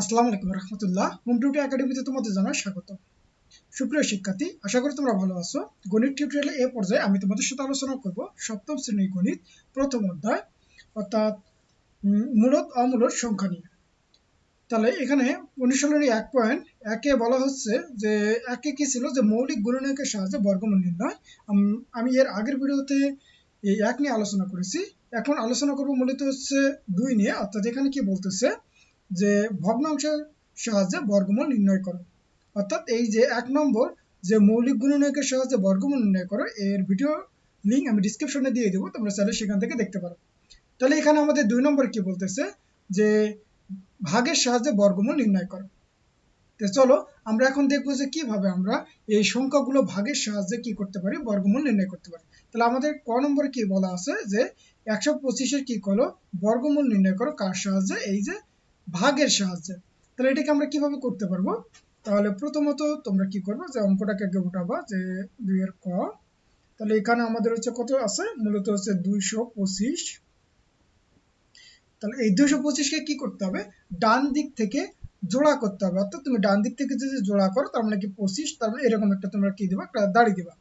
আসসালামু আলাইকুম রহমতুল্লাহ। Home tutor একাডেমিতে তোমাদের জানাই স্বাগত। সুপ্রিয় শিক্ষার্থী, আশা করি তোমরা ভালো আছো। গণিত টিউটোরিয়ালে এ পর্যায়ে আমি তোমাদের সাথে আলোচনা করব সপ্তম শ্রেণির গণিত, প্রথম অধ্যায়, অর্থাৎ মূলত অমূলত সংখ্যা নিয়ে। তাহলে এখানে অনুশীলনী এক পয়েন্ট, একে বলা হচ্ছে যে, একে কি ছিল? যে মৌলিক গুণনীয়কের সাহায্যে বর্গমূল নির্ণয়। আমি এর আগের ভিডিওতে এই এক নিয়ে আলোচনা করেছি। এখন আলোচনা করব মূলত হচ্ছে দুই নিয়ে, অর্থাৎ এখানে কি বলতেছে? যে ভগ্নাংশের সাহায্যে বর্গমূল নির্ণয় করো। অর্থাৎ এই যে এক নম্বর যে মৌলিক গুণনীয়কের সাহায্যে বর্গমূল নির্ণয় করো, এর ভিডিও লিঙ্ক আমি ডিসক্রিপশনে দিয়ে দেবো, তোমরা চাইলে সেখান থেকে দেখতে পারো। তাহলে এখানে আমাদের দুই নম্বর কি বলতেছে? যে ভাগের সাহায্যে বর্গমূল নির্ণয় করো। তো চলো, আমরা এখন দেখব যে কীভাবে আমরা এই সংখ্যাগুলো ভাগের সাহায্যে কি করতে পারি, বর্গমূল নির্ণয় করতে পারি। তাহলে আমাদের ক নম্বরে কি বলা আছে? যে একশো পঁচিশের কি করো বর্গমূল নির্ণয় করো, কার সাহায্যে? এই যে ভাগের সাহায্যে। তাহলে এটাকে আমরা কীভাবে করতে পারব? তাহলে প্রথমত তোমরা কি করবে যে অঙ্কটাকে আগে উঠাবা যে দুইয়ের ক। তাহলে এখানে আমাদের হচ্ছে কত আছে? মূলত হচ্ছে দুইশো পঁচিশ। তাহলে এই দুইশো পঁচিশকে কি করতে হবে? ডান দিক থেকে জোড়া করতে হবে। অর্থাৎ তুমি ডান দিক থেকে যদি জোড়া করো, তার মানে কি পঁচিশ? তার মানে এরকম একটা তোমরা কি দিবা? একটা দাড়ি দিবা।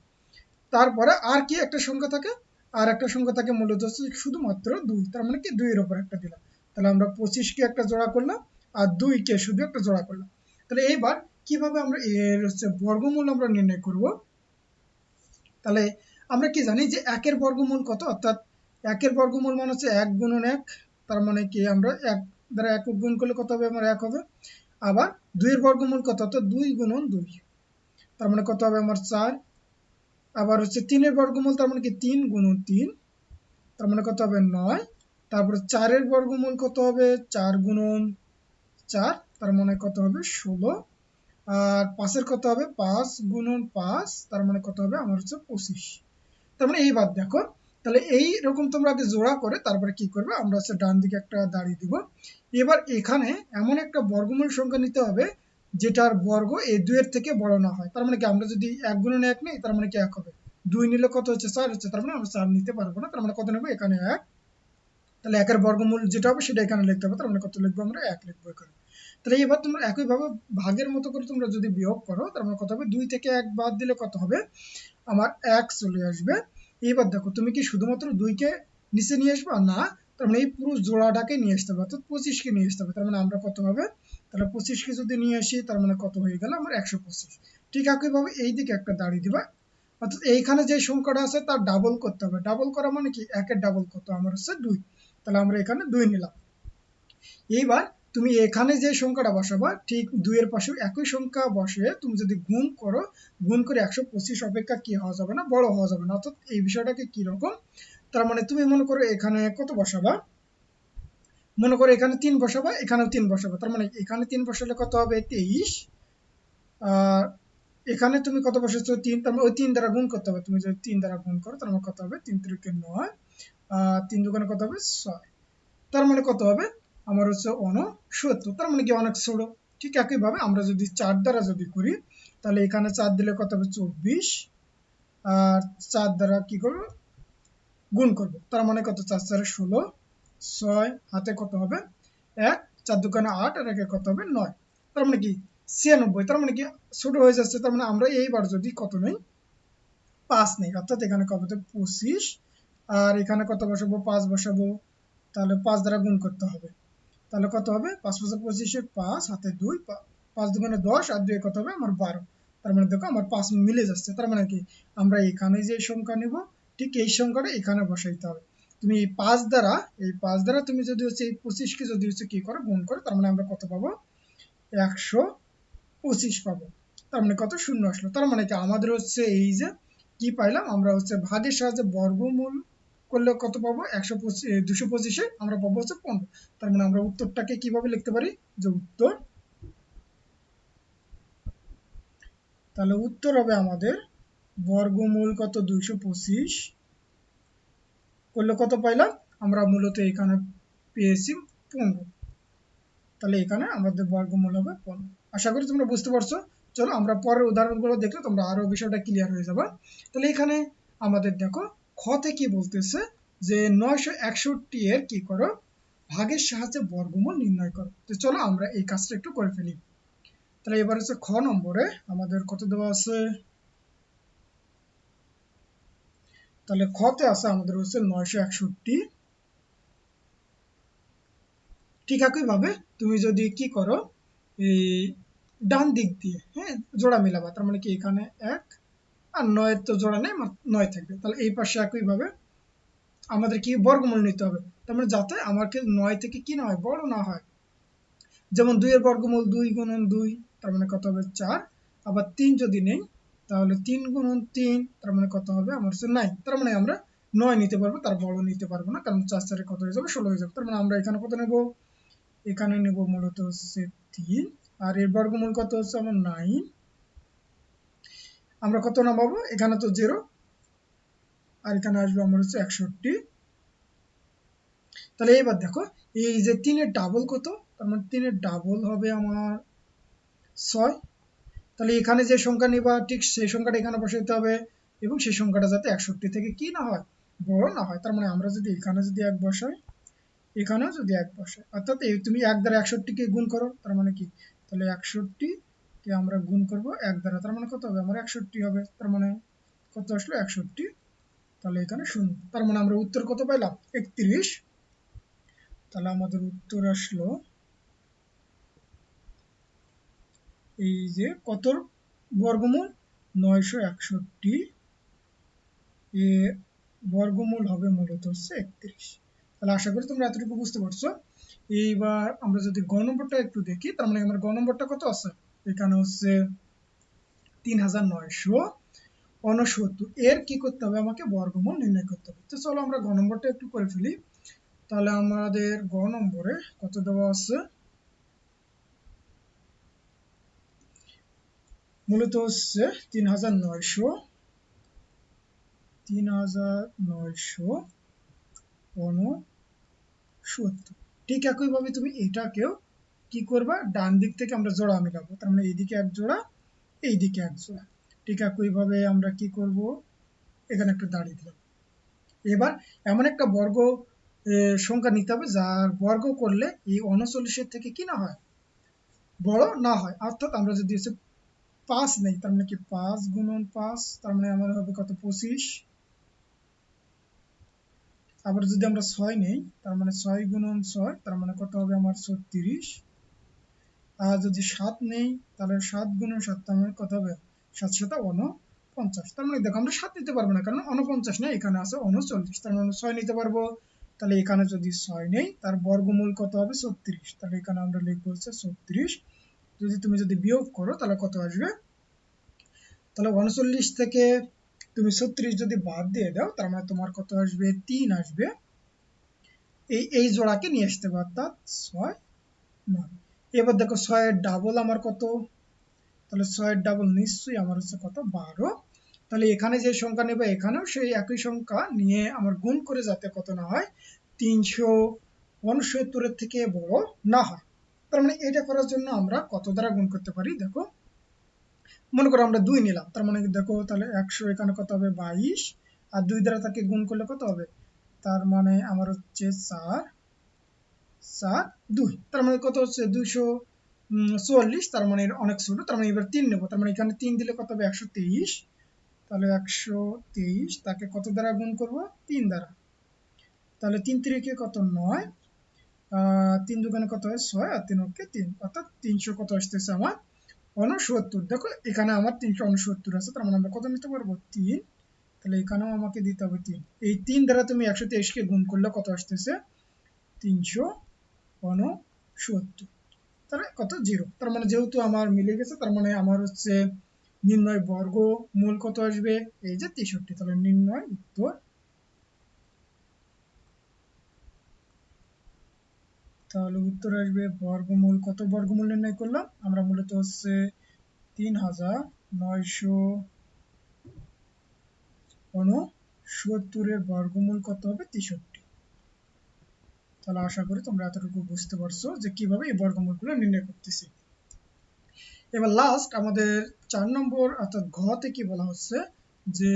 তারপরে আর কি একটা সংখ্যা থাকে? আর একটা সংখ্যা থাকে মূলত হচ্ছে শুধুমাত্র দুই। তার মানে কি দুইয়ের ওপর একটা দিলাম। তাহলে আমরা পঁচিশকে একটা জোড়া করলাম আর দুইকে শুধু একটা জোড়া করলাম। তাহলে এইবার কীভাবে আমরা এর হচ্ছে বর্গমূল আমরা নির্ণয় করব? তাহলে আমরা কি জানি যে একের বর্গমূল কত? অর্থাৎ একের বর্গমূল মানে হচ্ছে এক গুণন এক, তার মানে কি আমরা এক দ্বারা এক গুণ করলে কত হবে? আমার এক হবে। আবার দুইয়ের বর্গমূল কত? অর্থাৎ দুই গুণন দুই, তার মানে কত হবে আমার চার। আবার হচ্ছে তিনের বর্গমূল, তার মানে কি তিন গুণন তিন, তার মানে কত হবে নয়। তারপরে চারের বর্গমূল কত হবে? চার গুণন চার, তার মানে কত হবে? ষোলো। আর পাঁচের কত হবে? পাঁচ গুণন পাঁচ, তার মানে কত হবে? আমার হচ্ছে পঁচিশ। তার মানে এই বাদ দেখো। তাহলে এই রকম তোমরা আগে জোড়া করে তারপরে কি করবে? আমরা হচ্ছে ডান দিকে একটা দাঁড়িয়ে দিব। এবার এখানে এমন একটা বর্গমূল সংখ্যা নিতে হবে, যেটার বর্গ এই দুইয়ের থেকে বড় না হয়। তার মানে কি, আমরা যদি এক গুণন এক নেই, তার মানে কি এক হবে? দুই নিলে কত হচ্ছে? চার হচ্ছে। তার মানে আমরা চার নিতে পারব না। তার মানে কত নেব? এখানে এক। তাহলে একের বর্গমূল যেটা হবে সেটা এখানে লিখতে হবে। তার মানে কত লিখব? আমরা এক লিখব এখানে। তাহলে এবার তোমরা একইভাবে ভাগের মতো করে তোমরা যদি বিয়োগ করো, তার মানে কত হবে? দুই থেকে এক বাদ দিলে কত হবে? আমার এক চলে আসবে। এবার দেখো, তুমি কি শুধুমাত্র দুইকে নিচে নিয়ে আসবে? না, তার মানে এই পুরো জোড়াটাকে নিয়ে আসতে হবে। অর্থাৎ পঁচিশকে নিয়ে আসতে হবে। তার মানে আমরা কত হবে তাহলে পঁচিশকে যদি নিয়ে আসি, তার মানে কত হয়ে গেল? আমার একশো পঁচিশ। ঠিক একইভাবে এই দিকে একটা দাঁড়িয়ে দিবা। অর্থাৎ এইখানে যে সংখ্যাটা আছে, তার ডাবল করতে হবে। ডাবল করা মানে কি? একের ডাবল কত আমার হচ্ছে দুই। তাহলে আমরা এখানে দুই নিলাম। এইবার তুমি এখানে যে সংখ্যাটা বসাবা, ঠিক দুইয়ের পাশে একই সংখ্যা বসে তুমি যদি গুণ করো, গুণ করে একশো পঁচিশ অপেক্ষা কি হওয়া যাবে না? বড় হওয়া যাবে না। অর্থাৎ এই বিষয়টাকে কি রকম? তার মানে তুমি মনে করো এখানে কত বসাবা? মনে করো এখানে তিন বসাবা, এখানেও তিন বসাবা। তার মানে এখানে তিন বসালে কত হবে? তেইশ। আর এখানে তুমি কত বসেছো? তিন। তার মানে ওই তিন দ্বারা গুণ করতে হবে। তুমি যদি তিন দ্বারা গুণ করো, তার মানে কত হবে? তিন তিরিকে নয়। তিন দোকানে কত হবে? ছয়। তার মানে কত হবে? আমার হচ্ছে সত্তর। তার মানে কি অনেক ছোট? ঠিক একইভাবে আমরা যদি চার দ্বারা যদি করি, তাহলে এখানে চার দিলে কত হবে? চব্বিশ। আর চার দ্বারা কি করব? গুণ করব। তার মানে কত? চার চারে ষোলো। ছয় হাতে কত হবে? এক। চার দোকানে আট আর একে কত হবে? নয়। তার মানে কি? ছিয়ানব্বই। তার মানে কি? ছোট হয়ে যাচ্ছে। তার মানে আমরা এইবার যদি কত নেই? পাঁচ নেই। অর্থাৎ এখানে কত পঁচিশ। আর এখানে কত বসাবো? পাঁচ বসাবো। তাহলে পাঁচ দ্বারা গুণ করতে হবে। তাহলে কত হবে? পাঁচ পাঁচ পঁচিশে পাঁচ হাতে দুই পাঁচ দোকানে দশ, আর দুই কত হবে? আমার বারো। তার মানে দেখো, আমার পাঁচ মিলে যাচ্ছে। তার মানে কি? আমরা এখানে যে সংখ্যা নেব, ঠিক এই সংখ্যাটা এখানে বসাইতে হবে। তুমি এই পাঁচ দ্বারা, এই পাঁচ দ্বারা তুমি যদি হচ্ছে এই পঁচিশকে যদি হচ্ছে কি করো? গুণ করো। তার মানে আমরা কত পাবো? একশো পঁচিশ পাবো। তার মানে কত? শূন্য আসলো। তার মানে কি? আমাদের হচ্ছে এই যে কি পাইলাম? আমরা হচ্ছে ভাগের সাহায্যে বর্গমূল করলে কত পাবো? একশো পঁচিশ দুশো পঁচিশে আমরা পাবো হচ্ছে পনেরো। তার মানে আমরা উত্তরটাকে কীভাবে লিখতে পারি? যে উত্তর তাহলে উত্তর হবে আমাদের বর্গমূল কত? দুইশো পঁচিশ। করলে কত পাইলাম? আমরা মূলত এখানে পেয়েছি পনেরো। তাহলে এখানে আমাদের বর্গমূল হবে পনেরো। আশা করি তোমরা বুঝতে পারছ। চলো আমরা পরের উদাহরণগুলো দেখলে তোমরা আরও বিষয়টা ক্লিয়ার হয়ে যাবে। তাহলে এখানে আমাদের দেখো খতে কি বলতেছে যে নয়শো একষট্টি এর কি করো? ভাগের সাহায্যে বর্গমূল নির্ণয় করো। তো চলো আমরা এই কাজটা একটু করে ফেলি। তাহলে এবার হচ্ছে খ নম্বরে আমাদের কত দেওয়া আছে? তাহলে খতে আছে আমাদের হচ্ছে নয়শো একষট্টি। ঠিক একইভাবে তুমি যদি কি করো? এই ডান দিক দিয়ে হ্যাঁ জোড়া মিলাবা, তার মানে কি এখানে এক আর নয়ের তো জোড়া নেই নয় থাকবে। তাহলে এই পাশে একইভাবে আমাদের কি বর্গমূল নিতে হবে? তার মানে যাতে আমাকে নয় থেকে কি না হয়, বড় না হয়। যেমন দুইয়ের বর্গমূল দুই গুণন দুই, তার মানে কত হবে চার। আবার তিন যদি নেই, তাহলে তিন গুণন তিন, তার মানে কত হবে? আমার হচ্ছে নাই তার মানে আমরা নয় নিতে পারব, তার বড় নিতে পারব না, কারণ চার চারে কত হয়ে যাবে? ষোলো হয়ে যাবে। তার মানে আমরা এখানে কত নেব? এখানে নেব মূলত হচ্ছে তিন। আর এর বর্গমূল কত হচ্ছে? আমার নাইন আমরা কত নামাবো? এখানে তো জিরো আর এখানে আসবে আমার হচ্ছে একষট্টি। তাহলে এবার দেখো, এই যে তিনের ডাবল কত? তার মানে তিনের ডাবল হবে আমার ছয়। তাহলে এখানে যে সংখ্যা নিবা, ঠিক সেই সংখ্যাটা এখানে বসাইতে হবে, এবং সেই সংখ্যাটা যাতে একষট্টি থেকে কি না হয়, বড় না হয়। তার মানে আমরা যদি এখানে যদি এক বসাই, এখানেও যদি এক বসাই, অর্থাৎ তুমি এক দ্বারা একষট্টিকে গুণ করো, তার মানে কি? তাহলে একষট্টি কে আমরা গুণ করব? এক দ্বারা তার মানে কত হবে? আমার একষট্টি হবে। তার মানে কত আসলো? একষট্টি। তাহলে এখানে শূন্য। তার মানে আমরা উত্তর কত পাইলাম? একত্রিশ। তাহলে আমাদের উত্তর আসলো এই যে কত বর্গমূল? নয়শো একষট্টি। এ বর্গমূল হবে মূলত হচ্ছে একত্রিশ। তাহলে আশা করি তোমরা এতটুকু বুঝতে পারছ। এইবার আমরা যদি গ নম্বরটা একটু দেখি, তার মানে আমার গ নম্বরটা কত আছে? এখানে হচ্ছে তিন হাজার নয়শো উনসত্তর। এর কি করতে হবে? আমাকে বর্গমূল নির্ণয় করতে হবে। তো চলো আমরা গ নম্বরটা একটু করে ফেলি। তাহলে আমাদের গ নম্বরে কত দেওয়া আছে? মূলত হচ্ছে তিন হাজার নয়শো, তিন হাজার নয়শো উনসত্তর। ঠিক একইভাবে তুমি এটাকেও কি করবা? ডান দিক থেকে আমরা জোড়া মিলাবো। তার মানে এইদিকে এক জোড়া, এইদিকে এক জোড়া। ঠিক একইভাবে আমরা কি করব? এখানে একটা দাঁড়িয়ে দিলাম। এবার এমন একটা বর্গ সংখ্যা নিতে হবে, যার বর্গ করলে এই উনচল্লিশের থেকে কি না হয়? বড় না হয়। অর্থাৎ আমরা যদি হচ্ছে পাঁচ নেই, তার মানে কি পাঁচ গুণন পাঁচ, তার মানে আমার হবে কত? পঁচিশ। আবার যদি আমরা ছয় নেই, তার মানে ছয় গুণন ছয়, তার মানে কত হবে? আমার ছত্রিশ। যদি সাত নেই, তাহলে সাত গুণন সাত মানে কত হবে? সাত সাত অন পঞ্চাশ তার মানে দেখো, আমরা সাত নিতে পারব না, কারণ অনপঞ্চাশ নেই, এখানে আছে উনচল্লিশ তার মানে ছয় নিতে পারব। তাহলে এখানে যদি ছয় নেই, তার বর্গমূল কত হবে? ছত্রিশ। তাহলে এখানে আমরা লিখব হচ্ছে ছত্রিশ। যদি তুমি যদি বিয়োগ করো, তাহলে কত আসবে? তাহলে উনচল্লিশ থেকে তুমি ছত্রিশ যদি বাদ দিয়ে দাও, তার মানে তোমার কত আসবে? তিন আসবে। এই এই জোড়াকে নিয়ে আসতে পার অর্থাৎ ছয় নয় এবার দেখো ছয়ের ডাবল আমার কত? তাহলে ছয়ের ডাবল নিশ্চয়ই আমার হচ্ছে কত? বারো। তাহলে এখানে যে সংখ্যা নেবে, এখানেও সেই একই সংখ্যা নিয়ে আমার গুণ করে যাতে কত না হয়, তিনশো উনসত্তরের থেকে বড় না হয়। তার মানে এটা করার জন্য আমরা কত দ্বারা গুণ করতে পারি? দেখো, মনে করো আমরা দুই নিলাম। তার মানে দেখো, তাহলে একশো এখানে কত হবে? বাইশ। আর দুই দ্বারা তাকে গুণ করলে কত হবে? তার মানে আমার হচ্ছে চার। চার দুই। তার মানে কত হচ্ছে? দুইশো চুয়াল্লিশ। তার মানে অনেক ছোট। তার মানে এবার তিন নেব। তার মানে এখানে তিন দিলে কত হবে? একশো তেইশ। তাহলে একশো তেইশ। তাকে কত দ্বারা গুণ করব? তিন দ্বারা। তাহলে তিন তিরিকে কত? নয়। তিন দোকানে কত হয়? ছয়। আর তিন ওকে তিন। অর্থাৎ তিনশো কত আসতেছে আমার? উনসত্তর। দেখো, এখানে আমার তিনশো উনসত্তর আছে। তার মানে আমরা কত নিতে পারব? তিন। তাহলে এখানেও আমাকে দিতে হবে তিন। এই তিন দ্বারা তুমি একশো তেইশকে গুণ করলে কত আসতেছে? তিনশো। উনসত্তর। তাহলে কত? জিরো তার মানে যেহেতু আমার মিলে গেছে, তার মানে আমার হচ্ছে নির্ণয় বর্গ মূল কত আসবে? এই যে তেষট্টি। তাহলে নির্ণয় উত্তর তাহলে উত্তর আসবে বর্গমূল। কত বর্গমূল নির্ণয় করলাম? আমরা মূলত হচ্ছে তিন হাজার নয়শো উনসত্তরের বর্গমূল কত হবে? তেষট্টি। তাহলে আশা করি তোমরা এতটুকু বুঝতে পারছ যে কীভাবে এই বর্গমূলগুলো নির্ণয় করতেছি। এবার লাস্ট আমাদের চার নম্বর অর্থাৎ ঘতে কি বলা হচ্ছে? যে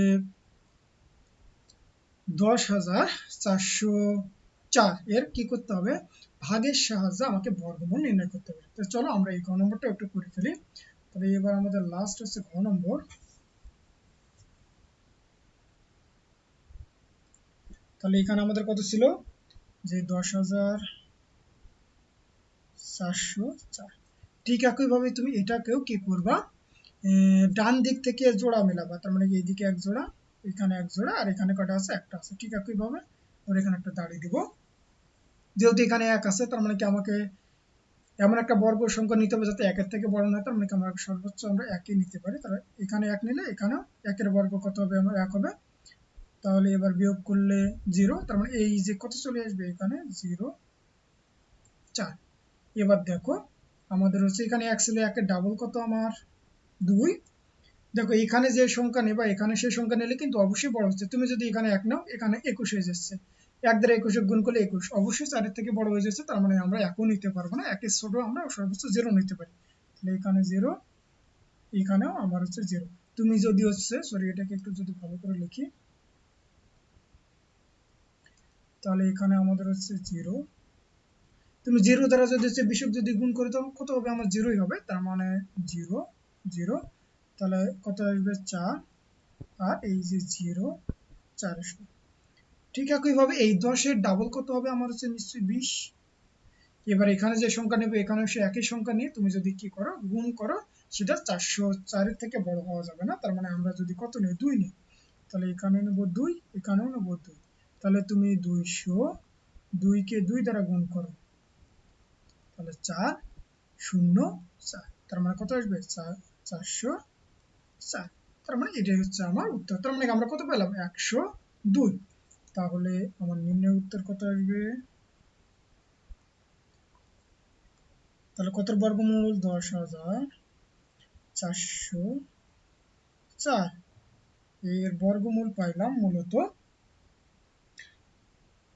দশ হাজার চারশো চার এর কি করতে হবে? ভাগের সাহায্যে আমাকে বর্গমূল নির্ণয় করতে হবে। তো চলো আমরা এই ঘ নম্বরটা একটু করে ফেলি। তবে এবার আমাদের লাস্ট হচ্ছে ঘ নম্বর। তাহলে এখানে আমাদের কত ছিল? যে দশ হাজার চারশো, চার। ঠিক একইভাবে তুমি এটাকেও কি করবা? ডান দিক থেকে জোড়া মেলাবা, তার মানে এইদিকে এক জোড়া, এখানে এক জোড়া, আর এখানে কটা আছে? একটা আছে। ঠিক একইভাবে আমরা এখানে একটা দাঁড়িয়ে দিব। যেহেতু এখানে এক আছে, তার মানে কি আমাকে এমন একটা বর্গ সংখ্যা নিতে হবে যাতে একের থেকে বড় না তার মানে কি আমরা সর্বোচ্চ আমরা একই নিতে পারি। তাহলে এখানে এক নিলে এখানেও একের বর্গ কত হবে? আমার এক হবে। তাহলে এবার বিয়োগ করলে জিরো তার মানে এই যে কত চলে আসবে এখানে? জিরো চার। এবার দেখো, আমাদের হচ্ছে এখানে এক ছিল ডাবল কত আমার? দুই। দেখো, এখানে যে সংখ্যা নেবা, এখানে সেই সংখ্যা নিলে কিন্তু অবশ্যই বড় হচ্ছে। তুমি যদি এখানে এক নাও, এখানে একুশ হয়ে যাচ্ছে। এক দ্বারা একুশে গুণ করলে একুশ। অবশ্যই চারের থেকে বড় হয়ে যাচ্ছে, তার মানে আমরা একও নিতে পারব না। একের ছোট আমরা সর্বোচ্চ জিরো নিতে পারি। তাহলে এখানে জিরো এখানেও আমার হচ্ছে জিরো তুমি যদি হচ্ছে সরি এটাকে একটু যদি ভালো করে লিখি। তাহলে এখানে আমাদের হচ্ছে জিরো তুমি জিরো দ্বারা যদি হচ্ছে বিশক যদি গুণ করে তখন কত হবে? আমার জিরোই হবে, তার মানে জিরো জিরো তাহলে কত আসবে? চার। আর এই যে জিরো চার আসবে। ঠিক একইভাবে এই দশের ডাবল কত হবে? আমার হচ্ছে নিশ্চয়ই বিশ। এবার এখানে যে সংখ্যা নেবে, এখানে সে একই সংখ্যা নিয়ে তুমি যদি কি করো, গুণ করো, সেটা চারশো চারের থেকে বড় হওয়া যাবে না। তার মানে আমরা যদি কত নিই? দুই নিই। তাহলে এখানে নেব দুই, এখানেও নেব দুই। তাহলে তুমি দুইশো দুইকে দুই দ্বারা গুণ করো। তাহলে চার শূন্য চার। তার মানে কত আসবে? চার, চারশো চার। তার মানে এটাই হচ্ছে আমার উত্তর। তার মানে আমরা কত পেলাম? একশো দুই। তাহলে আমার নির্ণয় উত্তর কত আসবে? তাহলে কত বর্গমূল? দশ হাজার চারশো চার। এর বর্গমূল পাইলাম মূলত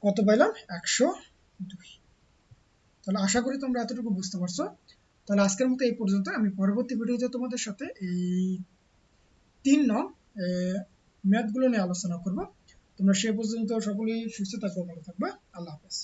কত পাইলাম? একশো দুই। তাহলে আশা করি তোমরা এতটুকু বুঝতে পারছ। তাহলে আজকের মতো এই পর্যন্ত। আমি পরবর্তী ভিডিওতে তোমাদের সাথে এই তিন নং ম্যাথগুলো নিয়ে আলোচনা করব। তোমরা সে পর্যন্ত সকলেই সুস্থ থাকবে ভালো থাকবে। আল্লাহ হাফেজ।